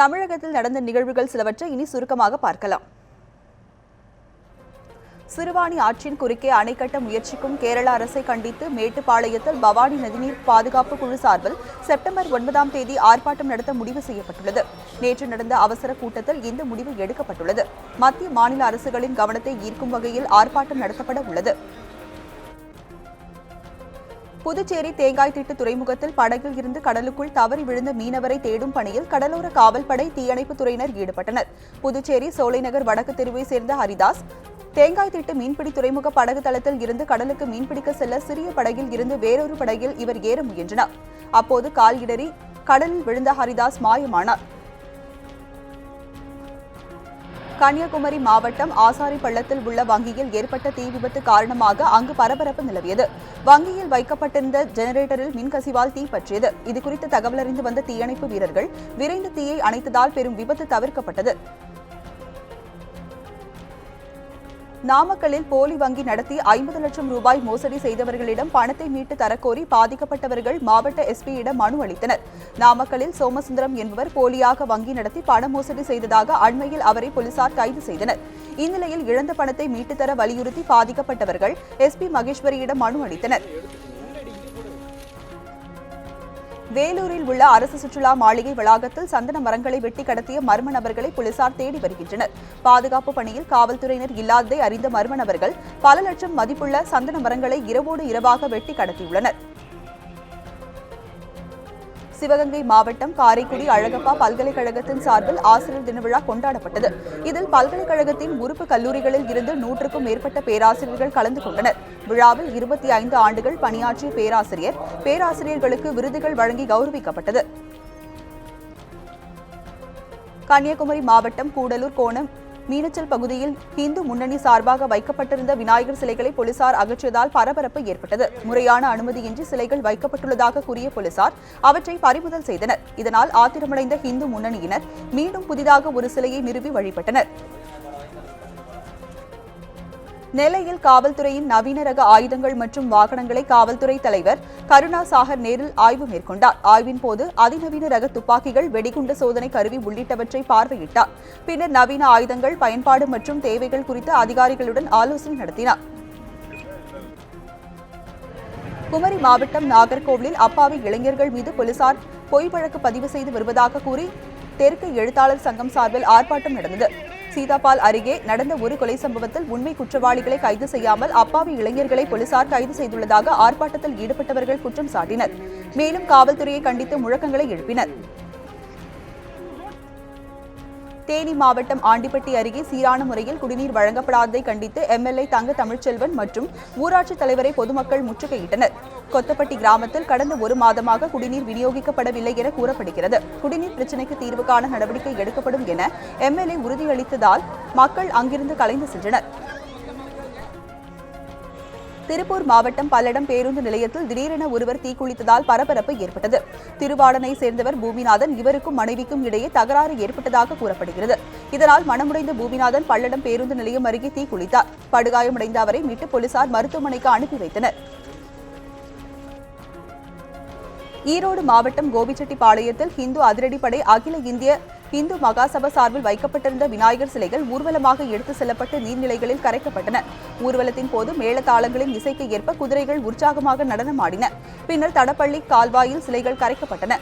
தமிழகத்தில் நடந்த நிகழ்வுகள் சிலவற்றை இனி சுருக்கமாக பார்க்கலாம். சிறுவாணி ஆற்றின் குறுக்கே அணை கட்ட முயற்சிக்கும் கேரள அரசை கண்டித்து மேட்டுப்பாளையத்தில் பவானி நதிநீர் பாதுகாப்பு குழு சார்பில் செப்டம்பர் ஒன்பதாம் தேதி ஆர்ப்பாட்டம் நடத்த முடிவு செய்யப்பட்டுள்ளது. நேற்று நடந்த அவசர கூட்டத்தில் இந்த முடிவு எடுக்கப்பட்டுள்ளது. மத்திய மாநில அரசுகளின் கவனத்தை ஈர்க்கும் வகையில் ஆர்ப்பாட்டம் நடத்தப்பட உள்ளது. புதுச்சேரி தேங்காய் திட்டு துறைமுகத்தில் படகில் இருந்து கடலுக்குள் தவறி விழுந்த மீனவரை தேடும் பணியில் கடலோர காவல்படை தீயணைப்புத் துறையினர் ஈடுபட்டனர். புதுச்சேரி சோலைநகர் வடக்கு தெருவை சேர்ந்த ஹரிதாஸ் தேங்காய் திட்டு மீன்பிடி துறைமுக படகு தளத்தில் இருந்து கடலுக்கு மீன்பிடிக்க செல்ல சிறிய படகில் இருந்து வேறொரு படகில் இவர் ஏற முயன்றனர் அப்போது கால் இடறி கடலில் விழுந்த ஹரிதாஸ் மாயமானார். கன்னியாகுமரி மாவட்டம் ஆசாரி பள்ளத்தில் உள்ள வங்கியில் ஏற்பட்ட தீ விபத்து காரணமாக அங்கு பரபரப்பு நிலவியது. வங்கியில் வைக்கப்பட்டிருந்த ஜெனரேட்டரில் மின்கசிவால் தீ பற்றியது. இதுகுறித்து தகவலறிந்து வந்த தீயணைப்பு வீரர்கள் விரைந்து தீயை அணைத்ததால் பெரும் விபத்து தவிர்க்கப்பட்டது. நாமக்கல்லில் போலி வங்கி நடத்தி ஐம்பது லட்சம் ரூபாய் மோசடி செய்தவர்களிடம் பணத்தை மீட்டு தரக்கோரி பாதிக்கப்பட்டவர்கள் மாவட்ட எஸ்பியிடம் மனு அளித்தனர். நாமக்கல்லில் சோமசுந்தரம் என்பவர் போலியாக வங்கி நடத்தி பண மோசடி செய்ததாக அண்மையில் அவரை போலீசார் கைது செய்தனர். இந்நிலையில் இழந்த பணத்தை மீட்டுத்தர தர வலியுறுத்தி பாதிக்கப்பட்டவர்கள் எஸ்பி மகேஸ்வரியிடம் மனு அளித்தனர். வேலூரில் உள்ள அரசு சுற்றுலா மாளிகை வளாகத்தில் சந்தன மரங்களை வெட்டி கடத்திய மர்ம நபர்களை போலீசார் தேடி வருகின்றனர். பாதுகாப்பு பணியில் காவல்துறையினர் இல்லாததை அறிந்த மர்ம நபர்கள் பல லட்சம் மதிப்புள்ள சந்தன மரங்களை இரவோடு இரவாக வெட்டி கடத்தியுள்ளனர். சிவகங்கை மாவட்டம் காரைக்குடி அழகப்பா பல்கலைக்கழகத்தின் சார்பில் ஆசிரியர் தின விழா கொண்டாடப்பட்டது. இதில் பல்கலைக்கழகத்தின் உறுப்பு கல்லூரிகளில் இருந்து நூற்றுக்கும் மேற்பட்ட பேராசிரியர்கள் கலந்து கொண்டனர். விழாவில் இருபத்தி ஐந்து ஆண்டுகள் பணியாற்றிய பேராசிரியர் பேராசிரியர்களுக்கு விருதுகள் வழங்கி கௌரவிக்கப்பட்டது. கன்னியாகுமரி மாவட்டம் கூடலூர் கோணம் மீனச்சல் பகுதியில் இந்து முன்னணி சார்பாக வைக்கப்பட்டிருந்த விநாயகர் சிலைகளை போலீசார் அகற்றியதால் பரபரப்பு ஏற்பட்டது. முறையான அனுமதியின்றி சிலைகள் வைக்கப்பட்டுள்ளதாக கூறிய போலீசார் அவற்றை பறிமுதல் செய்தனர். இதனால் ஆத்திரமடைந்த இந்து முன்னணியினர் மீண்டும் புதிதாக ஒரு சிலையை நிறுவி வழிபட்டனர். நெல்லையில் காவல்துறையின் நவீன ரக ஆயுதங்கள் மற்றும் வாகனங்களை காவல்துறை தலைவர் கருணா சாகர் நேரில் ஆய்வு மேற்கொண்டார். ஆய்வின் போது அதிநவீன ரக துப்பாக்கிகள் வெடிகுண்டு சோதனை கருவி உள்ளிட்டவற்றை பார்வையிட்டார். பின்னர் நவீன ஆயுதங்கள் பயன்பாடு மற்றும் தேவைகள் குறித்து அதிகாரிகளுடன் ஆலோசனை நடத்தினார். குமரி மாவட்டம் நாகர்கோவிலில் அப்பாவி இளைஞர்கள் மீது போலீசார் பொய் வழக்கு பதிவு செய்து வருவதாக கூறி தெற்கு எழுத்தாளர் சங்கம் சார்பில் ஆர்ப்பாட்டம் நடந்தது. சீதாபால் அருகே நடந்த ஒரு கொலை சம்பவத்தில் உண்மை குற்றவாளிகளை கைது செய்யாமல் அப்பாவி இளைஞர்களை போலீசார் கைது செய்துள்ளதாக ஆர்ப்பாட்டத்தில் ஈடுபட்டவர்கள் குற்றம் சாட்டினர். மேலும் காவல்துறையை கண்டித்து முழக்கங்களை எழுப்பினர். தேனி மாவட்டம் ஆண்டிப்பட்டி அருகே சீரான முறையில் குடிநீர் வழங்கப்படாததை கண்டித்து எம்எல்ஏ தங்க தமிழ்ச்செல்வன் மற்றும் ஊராட்சி தலைவரை பொதுமக்கள் முற்றுகையிட்டனர். கொத்தப்பட்டி கிராமத்தில் கடந்த ஒரு மாதமாக குடிநீர் விநியோகிக்கப்படவில்லை என கூறப்படுகிறது. குடிநீர் பிரச்சினைக்கு தீர்வு காண நடவடிக்கை எடுக்கப்படும் என எம்எல்ஏ உறுதியளித்ததால் மக்கள் அங்கிருந்து கலைந்து சென்றனர். திருப்பூர் மாவட்டம் பல்லடம் பேருந்து நிலையத்தில் திடீரென ஒருவர் தீக்குளித்ததால் பரபரப்பு ஏற்பட்டது. திருவாடனை சேர்ந்தவர் பூமிநாதன் இவருக்கும் மனைவிக்கும் இடையே தகராறு ஏற்பட்டதாக கூறப்படுகிறது. இதனால் மனமுடைந்த பூமிநாதன் பல்லடம் பேருந்து நிலையம் அருகே தீக்குளித்தார். படுகாயமடைந்த அவரை மீட்டு போலீசார் மருத்துவமனைக்கு அனுப்பி வைத்தனர். ஈரோடு மாவட்டம் கோபிச்செட்டிப்பாளையத்தில் இந்து அதிரடிப்படை அகில இந்திய இந்து மகாசபா சார்பில் வைக்கப்பட்டிருந்த விநாயகர் சிலைகள் ஊர்வலமாக எடுத்து செல்லப்பட்டு நீர்நிலைகளில் கரைக்கப்பட்டன. ஊர்வலத்தின் போது மேளதாளங்களின் இசைக்கு ஏற்ப குதிரைகள் உற்சாகமாக நடனமாடின. பின்னர் தடப்பள்ளி கால்வாயில் சிலைகள் கரைக்கப்பட்டன.